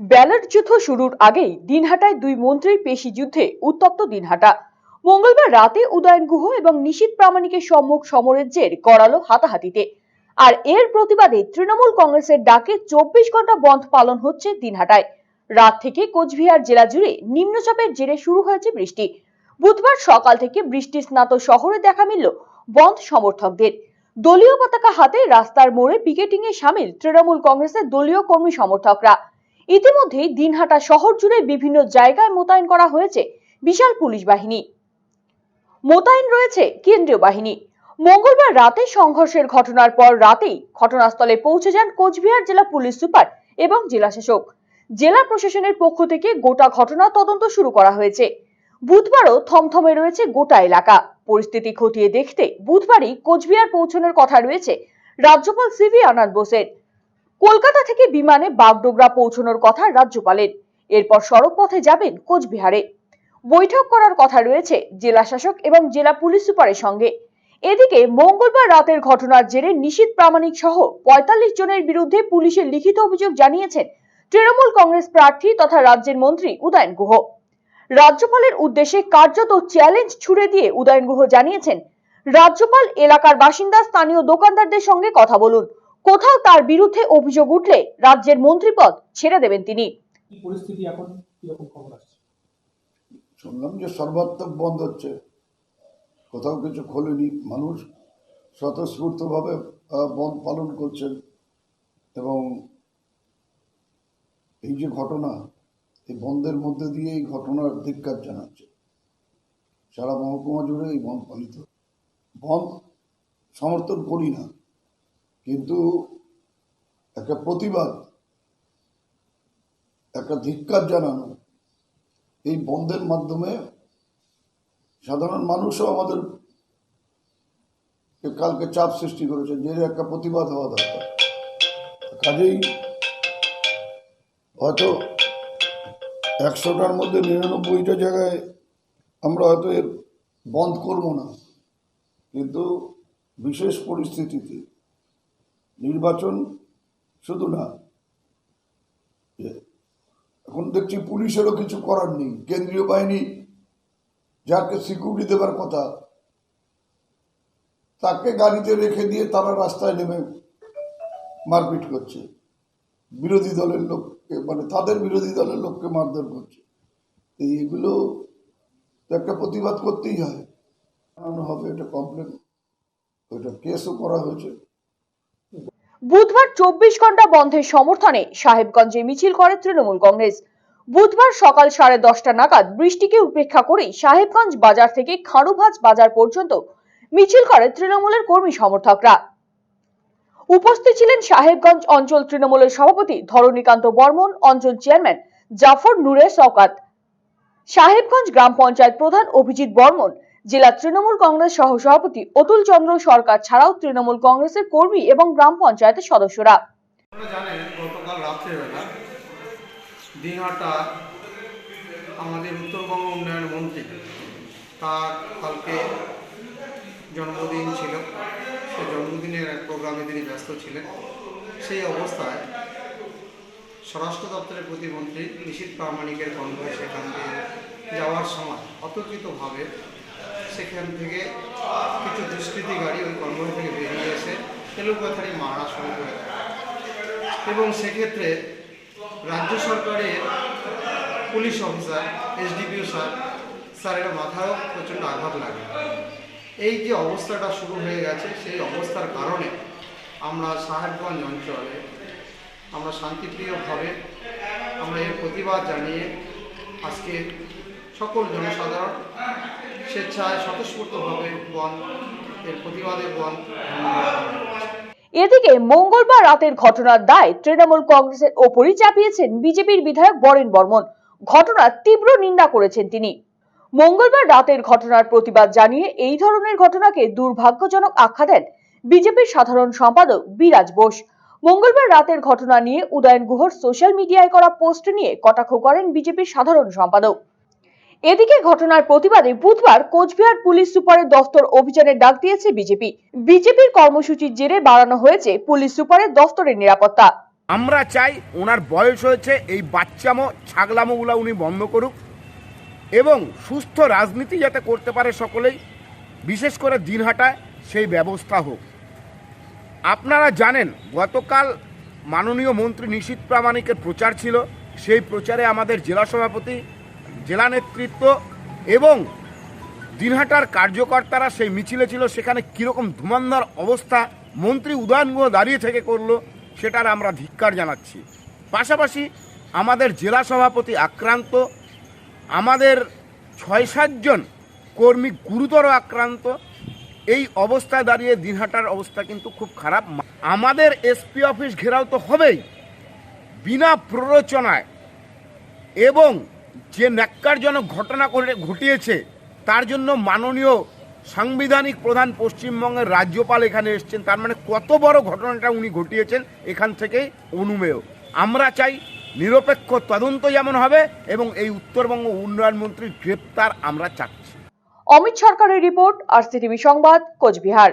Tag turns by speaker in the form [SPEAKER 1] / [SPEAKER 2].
[SPEAKER 1] Ballot যুদ্ধ শুরুর আগেই দিনহাটায় দুই মন্ত্রীর পেশি যুদ্ধে উত্তপ্ত দিনহাটা। মঙ্গলবার রাতে উদয়ন গুহ এবং নিশীত প্রামাণিকের সম্মুখ সমরের জের করালো হাতাহাতিতে। আর এর প্রতিবাদে তৃণমূল কংগ্রেসের ডাকে চব্বিশ ঘণ্টা বন্ধ পালন হচ্ছে দিনহাটায়। রাত থেকে কোচবিহার জেলা জুড়ে নিম্নচাপের জেরে শুরু হয়েছে বৃষ্টি। বুধবার সকাল থেকে বৃষ্টি স্নাত শহরে দেখা মিলল বন্ধ সমর্থকদের। দলীয় পতাকা হাতে রাস্তার মোড়ে পিকেটিং এ সামিল তৃণমূল কংগ্রেসের দলীয় কর্মী সমর্থকরা। ইতিমধ্যেই দিনহাটা শহর জুড়ে বিভিন্ন জায়গায় মোতায়েন করা হয়েছে বিশাল পুলিশ বাহিনী। মোতায়েন রয়েছে কেন্দ্রীয় বাহিনী। মঙ্গলবার রাতে সংঘর্ষের ঘটনার পর রাতেই ঘটনাস্থলে পৌঁছে যান কোচবিহার জেলা পুলিশ সুপার এবং জেলা শাসক। জেলা প্রশাসনের পক্ষ থেকে গোটা ঘটনা তদন্ত শুরু করা হয়েছে। বুধবারও থমথমে রয়েছে গোটা এলাকা। পরিস্থিতি খতিয়ে দেখতে বুধবারই কোচবিহার পৌঁছানোর কথা রয়েছে রাজ্যপাল সিভি আনন্দ বোসের। কলকাতা থেকে বিমানে বাগডোগরা পৌঁছানোর কথা রাজ্যপালের। এরপর সড়ক পথে যাবেন কোচবিহারে। বৈঠক করার কথা রয়েছে জেলা শাসক এবং জেলা পুলিশ সুপারের সঙ্গে। এদিকে মঙ্গলবার রাতের ঘটনার জেরে নিশীত প্রামাণিক সহ পঁয়তাল্লিশ জনের বিরুদ্ধে পুলিশের লিখিত অভিযোগ জানিয়েছেন তৃণমূল কংগ্রেস প্রার্থী তথা রাজ্যের মন্ত্রী উদয়ন গুহ। রাজ্যপালের উদ্দেশ্যে কার্যত চ্যালেঞ্জ ছুড়ে দিয়ে উদয়ন গুহ জানিয়েছেন, রাজ্যপাল এলাকার বাসিন্দা, স্থানীয় দোকানদারদের সঙ্গে কথা বলুন। কোথাও তার বিরুদ্ধে অভিযোগ উঠলে রাজ্যের মন্ত্রীপদ ছেড়ে দেবেন তিনি।
[SPEAKER 2] পরিস্থিতি এখন? খবর আসছে?
[SPEAKER 3] শুনলাম যে সর্বাত্মক বন্ধ হচ্ছে। কোথাও কিছু খোলেনি। মানুষ স্বতঃস্ফূর্তভাবে বন্ধ পালন করছেন। এবং এই যে ঘটনা এই বন্ধের মধ্যে দিয়ে এই ঘটনার ধিক্কার জানাচ্ছে। সারা মহকুমা জুড়ে এই বন্ধ পালিত। বন্ধ সমর্থন করি না। কিন্তু একটা প্রতিবাদ, একটা ধিক্কার জানানো, এই বন্ধের মাধ্যমে সাধারণ মানুষও আমাদের কালকে চাপ সৃষ্টি করেছে যে একটা প্রতিবাদ হওয়া দরকার। কাজেই হয়তো একশোটার মধ্যে নিরানব্বইটা জায়গায় আমরা হয়তো এর বন্ধ করব না। কিন্তু বিশেষ পরিস্থিতিতে নির্বাচন শুধু না এখন দেখছি পুলিশেরও কিছু করার নেই। কেন্দ্রীয় বাহিনী যাকে সিকিউরিটি দেবার কথা, তাকে গাড়িতে রেখে দিয়ে তারা রাস্তায় নেমে মারপিট করছে। বিরোধী দলের লোককে মানে তাদের বিরোধী দলের লোককে মারধর করছে। তো এগুলো তো একটা প্রতিবাদ করতেই হয়। হবে এটা কমপ্লেন ওইটা কেসও করা হয়েছে।
[SPEAKER 1] বুধবার চব্বিশ ঘণ্টা বন্ধের সমর্থনে সাহেবগঞ্জে মিছিল করে তৃণমূল কংগ্রেস। বুধবার সকাল সাড়ে দশটা নাগাদ বৃষ্টিকে উপেক্ষা করেই সাহেবগঞ্জ বাজার থেকে খাঁড়ুভাজ বাজার পর্যন্ত মিছিল করে তৃণমূলের কর্মী সমর্থকরা। উপস্থিত ছিলেন সাহেবগঞ্জ অঞ্চল তৃণমূলের সভাপতি ধরণীকান্ত বর্মন, অঞ্চল চেয়ারম্যান জাফর নুরে সওকাত। সাহেবগঞ্জ গ্রাম পঞ্চায়েত প্রধান অভিজিৎ বর্মন জেলা তৃণমূল কংগ্রেস সহ সভাপতি অতুল চন্দ্র সরকার ছাড়াও তৃণমূল কংগ্রেসের কর্মী এবং গ্রাম পঞ্চায়েতের সদস্যরা।
[SPEAKER 4] আমাদের উত্তরবঙ্গ উন্নয়ন মন্ত্রী, তার কালকে জন্মদিন ছিল। সেই জন্মদিনের এক প্রোগ্রামে তিনি ব্যস্ত ছিলেন। সেই অবস্থায় স্বরাষ্ট্র দপ্তরের প্রতিমন্ত্রী নিশীত প্রামাণিকের কনভয় সেখান যাওয়ার সময় অতর্কিতভাবে সেখান থেকে কিছু দুষ্কৃতী গাড়ি ওই কনভয় থেকে বেরিয়ে এসে তেলুপাথারি মারা শুরু করে। এবং সেক্ষেত্রে রাজ্য সরকারের পুলিশ অফিসার, এসডিপিও স্যার, স্যারের মাথায়ও প্রচণ্ড আঘাত লাগে এই যে অবস্থাটা শুরু হয়ে গেছে, সেই অবস্থার কারণে আমরা সাহেবগঞ্জ অঞ্চলে আমরা শান্তিপ্রিয়ভাবে আমরা এর প্রতিবাদ জানিয়ে আজকে সকল জনসাধারণ স্বেচ্ছায় স্বতঃস্ফূর্তভাবে বন এর প্রতিবাদে বন
[SPEAKER 1] এদিকে মঙ্গলবার রাতের ঘটনার দায় তৃণমূল কংগ্রেসের ওপরই চাপিয়েছেন বিজেপির বিধায়ক বরেন বর্মন। ঘটনার তীব্র নিন্দা করেছেন তিনি। মঙ্গলবার রাতের ঘটনার প্রতিবাদ জানিয়ে এই ধরনের ঘটনাকে দুর্ভাগ্যজনক আখ্যা দেন বিজেপির সাধারণ সম্পাদক বিরাজ বোস। মঙ্গলবার রাতের ঘটনা নিয়ে উদয়ন গুহর সোশ্যাল মিডিয়ায় করা পোস্ট নিয়ে কটাক্ষ করেন বিজেপির সাধারণ সম্পাদক। এদিকে ঘটনার প্রতিবাদে বুধবার কোচবিহার পুলিশ সুপারের দফতর অভিযানের ডাক দিয়েছে বিজেপি। বিজেপির কর্মসূচির জেরে বাড়ানো হয়েছে পুলিশ সুপারের দফতরের নিরাপত্তা।
[SPEAKER 5] আমরা চাই ওনার বয়স হয়েছে, এই বাচ্চামো, ছাগলামোগুলো উনি বন্ধ করুক এবং সুস্থ রাজনীতি যাতে করতে পারে সকলেই, বিশেষ করে দিনহাটায় সেই ব্যবস্থা হোক। আপনারা জানেন, গতকাল মাননীয় মন্ত্রী নিশীত প্রামাণিকের প্রচার ছিল, সেই প্রচারে আমাদের জেলা সভাপতি জেলা নেতৃত্ব এবং দিনহাটার কার্যকর্তারা সেই মিছিলে ছিল, সেখানে কীরকম ধুমান্ধার অবস্থা মন্ত্রী উদয়ন গুহ দাঁড়িয়ে থেকে করল, সেটার আমরা ধিক্কার জানাচ্ছি। পাশাপাশি আমাদের জেলা সভাপতি আক্রান্ত, আমাদের ছয় সাতজন কর্মী গুরুতর আক্রান্ত, এই অবস্থায় দাঁড়িয়ে দিনহাটার অবস্থা কিন্তু খুব খারাপ। আমাদের এসপি অফিস ঘেরাও তো হবেই, বিনা প্ররোচনায় এবং যে ন্যাক্কারজনক ঘটনা করে ঘটিয়েছে, তার জন্য মাননীয় সাংবিধানিক প্রধান পশ্চিমবঙ্গের রাজ্যপাল এখানে এসেছেন। তার মানে কত বড় ঘটনাটা উনি ঘটিয়েছেন এখান থেকেই অনুমেয়। আমরা চাই নিরপেক্ষ তদন্ত যেমন হবে এবং এই উত্তরবঙ্গ উন্নয়ন মন্ত্রীর গ্রেপ্তার আমরা চাচ্ছি।
[SPEAKER 1] অমিত সরকারের রিপোর্ট আর সংবাদ, কোচবিহার।